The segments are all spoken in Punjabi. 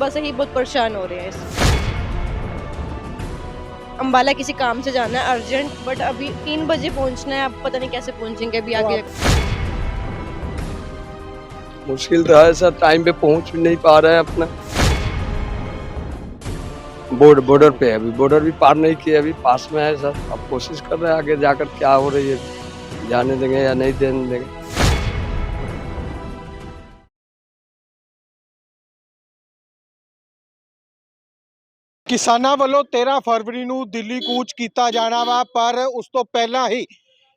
सुबह से ही बहुत परेशान हो रहे हैं अम्बाला किसी काम से जाना है, अर्जेंट बट अभी तीन बजे पहुँचना है अब पता नहीं कैसे पहुँचेंगे अभी आगे। मुश्किल तो है सर टाइम पे पहुँच भी नहीं पा रहे हैं अपना। बॉर्डर बॉर्डर पे है अभी बॉर्डर भी पार नहीं किए अभी पास में है सर। अब कोशिश कर रहे हैं आगे जाकर क्या हो रही है, जाने देंगे या नहीं देने देंगे। ਕਿਸਾਨਾਂ ਵੱਲੋਂ 13 ਫਰਵਰੀ ਨੂੰ ਦਿੱਲੀ ਕੂਚ ਕੀਤਾ ਜਾਣਾ ਵਾ, ਪਰ ਉਸ ਤੋਂ ਪਹਿਲਾਂ ਹੀ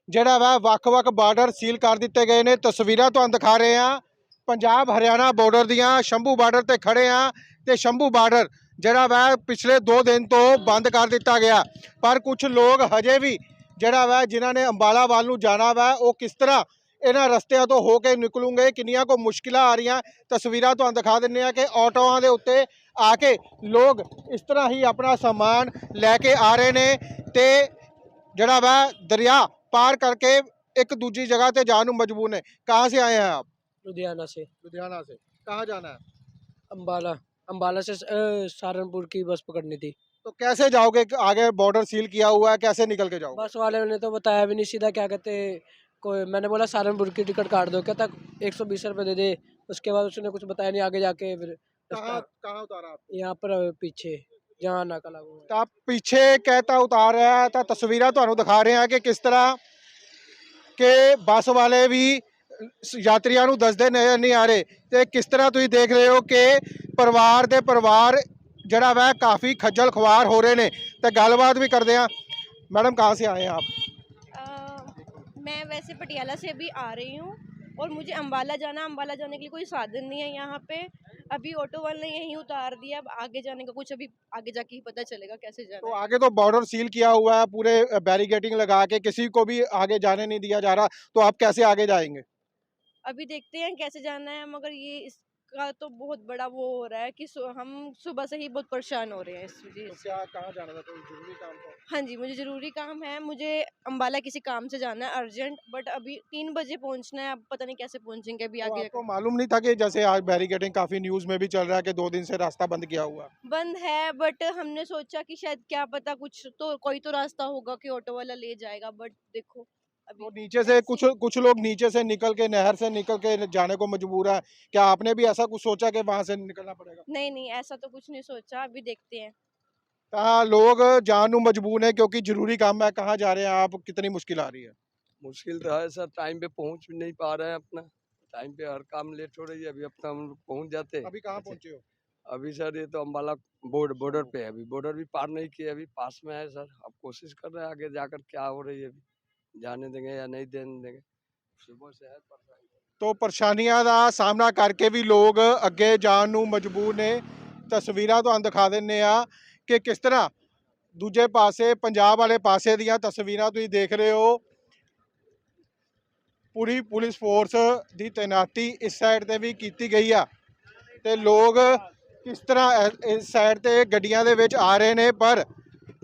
ਜਿਹੜਾ ਵਾ, ਵੱਖ-ਵੱਖ ਬਾਰਡਰ ਸੀਲ ਕਰ ਦਿੱਤੇ ਗਏ ਨੇ। ਤਸਵੀਰਾਂ ਤੁਹਾਨੂੰ ਦਿਖਾ ਰਹੇ ਆ ਪੰਜਾਬ ਹਰਿਆਣਾ ਬਾਰਡਰ ਦੀਆਂ ਸ਼ੰਭੂ ਬਾਰਡਰ ਤੇ ਖੜੇ ਆ ਤੇ ਸ਼ੰਭੂ ਬਾਰਡਰ ਜਿਹੜਾ ਵਾ, ਪਿਛਲੇ 2 ਦਿਨ ਤੋਂ ਬੰਦ ਕਰ ਦਿੱਤਾ ਗਿਆ। ਪਰ ਕੁਝ ਲੋਕ ਹਜੇ ਵੀ ਜਿਹੜਾ ਵਾ, ਜਿਨ੍ਹਾਂ ਨੇ ਅੰਬਾਲਾ ਵੱਲ ਨੂੰ ਜਾਣਾ ਵਾ, ਉਹ ਕਿਸ ਤਰ੍ਹਾਂ ਇਹਨਾਂ ਰਸਤਿਆਂ ਤੋਂ ਹੋ ਕੇ ਨਿਕਲੂਗੇ, ਕਿੰਨੀਆਂ ਕੋ ਮੁਸ਼ਕਿਲਾਂ ਆ ਰਹੀਆਂ, ਤਸਵੀਰਾਂ ਤੁਹਾਨੂੰ ਦਿਖਾ ਦਿੰਨੇ ਆ ਕਿ ਆਟੋਆਂ ਦੇ ਉੱਤੇ ਆ ਕੇ ਲੋਕ ਇਸ ਤਰ੍ਹਾਂ ਹੀ ਆਪਣਾ ਸਮਾਨ ਲੈ ਕੇ ਆ ਰਹੇ ਨੇ ਤੇ ਜਿਹੜਾ ਵਾ ਦਰਿਆ ਪਾਰ ਕਰਕੇ ਇੱਕ ਦੂਜੀ ਜਗ੍ਹਾ ਤੇ ਜਾਣ ਨੂੰ ਮਜਬੂਰ ਨੇ ਕਹਾਂ ਸੇ ਆਏ हैं आप लुधियाना से लुधियाना से कहाँ जाना है अम्बाला अम्बाला से अ, सहारनपुर की बस पकड़नी थी तो कैसे जाओगे आगे बॉर्डर सील किया हुआ है कैसे निकल के जाओगे बस वाले ने तो बताया भी नहीं सीधा क्या कहते कोई मैंने बोला सहारनपुर की टिकट काट दो कहता एक सौ बीस रुपये दे दे उसके बाद उसने कुछ बताया नहीं आगे जाके फिर कहाँ रास्ता- कहाँ उतारा आप यहाँ पर अ, पीछे जहाँ नाका लागू है ਤਾਂ ਪਿੱਛੇ ਕਹਿਤਾ ਉਤਾਰ ਰਿਹਾ ਹੈ ਤਾਂ ਤਸਵੀਰਾਂ ਤੁਹਾਨੂੰ ਦਿਖਾ ਰਹੇ ਹਾਂ ਕਿ ਕਿਸ ਤਰ੍ਹਾਂ ਕਿ ਬੱਸ ਵਾਲੇ ਵੀ ਸ- ਯਾਤਰੀਆਂ ਨੂੰ ਦੱਸਦੇ ਨਜ਼ਰ ਨਹੀਂ ਆ ਰਹੇ ਤੇ ਕਿਸ ਤਰ੍ਹਾਂ ਤੁਸੀਂ ਦੇਖ ਰਹੇ ਹੋ ਕਿ ਪਰਿਵਾਰ ਦੇ ਪਰਿਵਾਰ ਜਿਹੜਾ ਵਾ ਕਾਫੀ ਖੱਜਲ ਖੁਆਰ ਹੋ ਰਹੇ ਨੇ ਤੇ ਗੱਲਬਾਤ ਵੀ ਕਰਦੇ ਆ ਮੈਡਮ ਕਹਾਂ ਸੇ ਆਏ हैं आप अ, मैं वैसे पटियाला से अभी आ रही हूँ और मुझे अम्बाला जाना अम्बाला जाने के लिए कोई साधन नहीं है यहाँ पे अभी ऑटो वाले ने यही उतार दिया अब आगे जाने का कुछ अभी आगे जाके ही पता चलेगा कैसे जाना तो आगे तो बॉर्डर सील किया हुआ है पूरे बैरिगेटिंग लगा के किसी को भी आगे जाने नहीं दिया जा रहा तो आप कैसे आगे जाएँगे? अभी देखते हैं कैसे जाना है मगर ये इसका तो बहुत बड़ा वो हो रहा है कि हम सुबह से ही बहुत परेशान हो रहे हैं इस चीज़ तो क्या कहाँ जाना था कोई ज़रूरी काम था? हाँ जी मुझे ज़रूरी काम है मुझे अम्बाला किसी काम से जाना है अर्जेंट बट अभी तीन बजे पहुँचना है अब पता नहीं कैसे पहुँचेंगे अभी तो आगे। आपको मालूम नहीं था कि जैसे आज बैरिकेडिंग काफ़ी न्यूज़ में भी चल रहा है कि दो दिन से रास्ता बंद किया हुआ। बंद है बट हमने सोचा कि शायद क्या पता कुछ तो कोई तो रास्ता होगा कि ऑटो वाला ले जाएगा बट देखो। तो नीचे से कुछ कुछ लोग नीचे से निकल के नहर से निकल के जाने को मजबूर है। क्या आपने भी ऐसा कुछ सोचा कि वहाँ से निकलना पड़ेगा? नहीं नहीं ऐसा तो कुछ नहीं सोचा अभी देखते हैं। कहाँ लोग जानू मजबूर है क्योंकि ज़रूरी काम है कहाँ जा रहे हैं आप कितनी मुश्किल आ रही है। मुश्किल तो है सर टाइम पे पहुँच नहीं पा रहे हैं अपना। टाइम पे हर काम लेट हो रही है अभी अपना हम पहुँच जाते हैं। अभी कहाँ अच्छा। पहुँचे हो? अभी सर ये तो अम्बाला बोर्ड बॉर्डर पे है अभी बॉर्डर भी पार नहीं किए अभी पास में है सर। अब कोशिश कर रहे हैं आगे जाकर क्या हो रही है अभी। जाने देंगे या नहीं देने देंगे सुबह से है परेशानी ਤੋ ਪਰੇਸ਼ਾਨੀਆਂ ਦਾ ਸਾਹਮਣਾ ਕਰਕੇ ਵੀ ਲੋਕ ਅੱਗੇ ਜਾਣ ਨੂੰ ਮਜਬੂਰ ਨੇ ਤਸਵੀਰਾਂ ਤੁਹਾਨੂੰ ਦਿਖਾ ਦਿੰਨੇ ਆ ਕਿ ਕਿਸ ਤਰ੍ਹਾਂ ਦੂਜੇ ਪਾਸੇ ਪੰਜਾਬ ਵਾਲੇ ਪਾਸੇ ਦੀਆਂ ਤਸਵੀਰਾਂ ਤੁਸੀਂ ਦੇਖ ਰਹੇ ਹੋ ਪੂਰੀ ਪੁਲਿਸ ਫੋਰਸ ਦੀ ਤੈਨਾਤੀ ਇਸ ਸਾਈਡ ਤੇ ਵੀ ਕੀਤੀ ਗਈ ਆ ਤੇ ਲੋਕ ਕਿਸ ਤਰ੍ਹਾਂ ਇ- ਇਸ ਸਾਈਡ ਤੇ ਗੱਡੀਆਂ ਦੇ ਵਿੱਚ ਆ ਰਹੇ ਨੇ ਪਰ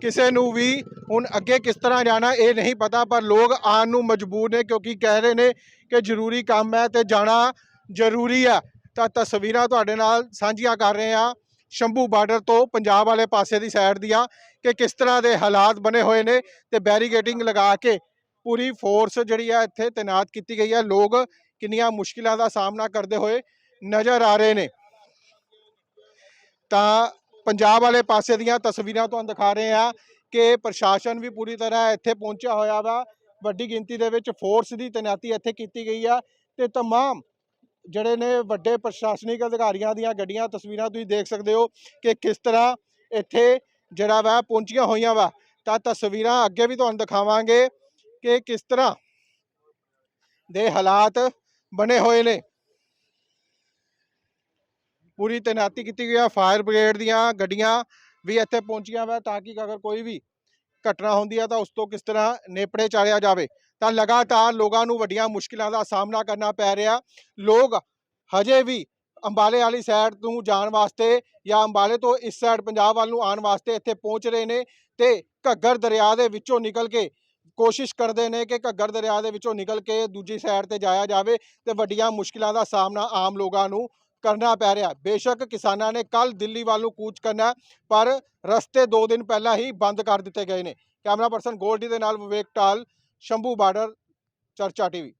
ਕਿਸੇ ਨੂੰ ਵੀ ਹੁਣ ਅੱਗੇ ਕਿਸ ਤਰ੍ਹਾਂ ਜਾਣਾ ਇਹ ਨਹੀਂ ਪਤਾ, ਪਰ ਲੋਕ ਆਉਣ ਨੂੰ ਮਜਬੂਰ ਨੇ ਕਿਉਂਕਿ ਕਹਿ ਰਹੇ ਨੇ ਕਿ ਜ਼ਰੂਰੀ ਕੰਮ ਹੈ ਤੇ ਜਾਣਾ ਜ਼ਰੂਰੀ ਆ ਤਾਂ ਤਸਵੀਰਾਂ ਤੁਹਾਡੇ ਨਾਲ ਸਾਂਝੀਆਂ ਕਰ ਰਹੇ ਆ ਸ਼ੰਭੂ ਬਾਰਡਰ ਤੋਂ ਪੰਜਾਬ ਵਾਲੇ ਪਾਸੇ ਦੀ ਸਾਈਡ ਦੀਆਂ ਕਿ ਕਿਸ ਤਰ੍ਹਾਂ ਦੇ ਹਾਲਾਤ ਬਣੇ ਹੋਏ ਨੇ ਤੇ ਬੈਰੀਗੇਟਿੰਗ ਲਗਾ ਕੇ ਪੂਰੀ ਫੋਰਸ ਜਿਹੜੀ ਆ ਇੱਥੇ ਤੈਨਾਤ ਕੀਤੀ ਗਈ ਹੈ। ਲੋਕ ਕਿੰਨੀਆਂ ਮੁਸ਼ਕਿਲਾਂ ਦਾ ਸਾਹਮਣਾ ਕਰਦੇ ਹੋਏ ਨਜ਼ਰ ਆ ਰਹੇ ਨੇ। ਤਾਂ ਪੰਜਾਬ ਵਾਲੇ ਪਾਸੇ ਦੀਆਂ ਤਸਵੀਰਾਂ ਤੁਹਾਨੂੰ ਦਿਖਾ ਰਹੇ ਆ ਕਿ ਪ੍ਰਸ਼ਾਸਨ ਵੀ ਪੂਰੀ ਤਰ੍ਹਾਂ ਇੱਥੇ ਪਹੁੰਚਿਆ ਹੋਇਆ ਵਾ ਵੱਡੀ ਗਿਣਤੀ ਦੇ ਵਿੱਚ ਫੋਰਸ ਦੀ ਤੈਨਾਤੀ ਇੱਥੇ ਕੀਤੀ ਗਈ ਆ ਤੇ तमाम ਜਿਹੜੇ ਨੇ ਵੱਡੇ ਪ੍ਰਸ਼ਾਸਨਿਕ ਅਧਿਕਾਰੀਆਂ ਦੀਆਂ ਗੱਡੀਆਂ ਤਸਵੀਰਾਂ ਤੁਸੀਂ ਦੇਖ ਸਕਦੇ ਹੋ ਕਿ ਕਿਸ ਤਰ੍ਹਾਂ ਇੱਥੇ ਜਿਹੜਾ ਵਾ ਪਹੁੰਚੀਆਂ ਹੋਈਆਂ ਵਾ ਤਾਂ ਤਸਵੀਰਾਂ ਅੱਗੇ ਵੀ ਤੁਹਾਨੂੰ ਦਿਖਾਵਾਂਗੇ ਕਿ ਕਿਸ ਤਰ੍ਹਾਂ ਦੇ ਹਾਲਾਤ ਬਣੇ ਹੋਏ ਨੇ ਪੂਰੀ ਤੈਨਾਤੀ ਕੀਤੀ ਗਈ ਆ ਫਾਇਰ ਬ੍ਰਿਗੇਡ ਦੀਆਂ ਗੱਡੀਆਂ ਵੀ ਇੱਥੇ ਪਹੁੰਚੀਆਂ ਵਾ ਤਾਂ ਕਿ ਅਗਰ ਕੋਈ ਵੀ ਘਟਨਾ ਹੁੰਦੀ ਹੈ ਤਾਂ ਉਸ ਤੋਂ ਕਿਸ ਤਰ੍ਹਾਂ ਨੇਪੜੇ ਚਾੜਿਆ ਜਾਵੇ। ਤਾਂ ਲਗਾਤਾਰ ਲੋਕਾਂ ਨੂੰ ਵੱਡੀਆਂ ਮੁਸ਼ਕਿਲਾਂ ਦਾ ਸਾਹਮਣਾ ਕਰਨਾ ਪੈ ਰਿਹਾ। ਲੋਕ ਹਜੇ ਵੀ ਅੰਬਾਲੇ ਵਾਲੀ ਸਾਈਡ ਤੋਂ ਜਾਣ ਵਾਸਤੇ ਜਾਂ ਅੰਬਾਲੇ ਤੋਂ ਇਸ ਸਾਈਡ ਪੰਜਾਬ ਵੱਲ ਨੂੰ ਆਉਣ ਵਾਸਤੇ ਇੱਥੇ ਪਹੁੰਚ ਰਹੇ ਨੇ ਤੇ ਘੱਗਰ ਦਰਿਆ ਦੇ ਵਿੱਚੋਂ ਨਿਕਲ ਕੇ ਕੋਸ਼ਿਸ਼ ਕਰਦੇ ਨੇ ਕਿ ਘੱਗਰ ਦਰਿਆ ਦੇ ਵਿੱਚੋਂ ਨਿਕਲ ਕੇ ਦੂਜੀ ਸਾਈਡ ਤੇ ਜਾਇਆ ਜਾਵੇ ਤੇ ਵੱਡੀਆਂ ਮੁਸ਼ਕਿਲਾਂ ਦਾ ਸਾਹਮਣਾ ਆਮ ਲੋਕਾਂ ਨੂੰ ਕਰਨਾ ਪੈ ਰਿਹਾ। ਬੇਸ਼ੱਕ ਕਿਸਾਨਾਂ ਨੇ ਕੱਲ ਦਿੱਲੀ ਵੱਲ ਨੂੰ ਕੂਚ ਕਰਨਾ ਹੈ, ਪਰ ਰਸਤੇ 2 ਦਿਨ ਪਹਿਲਾਂ ਹੀ ਬੰਦ ਕਰ ਦਿੱਤੇ ਗਏ ਨੇ। ਕੈਮਰਾ ਪਰਸਨ ਗੋਲਡੀ ਦੇ ਨਾਲ ਵਿਵੇਕ ਟਾਲ ਸ਼ੰਭੂ ਬਾਰਡਰ ਚਰਚਾ ਟੀਵੀ।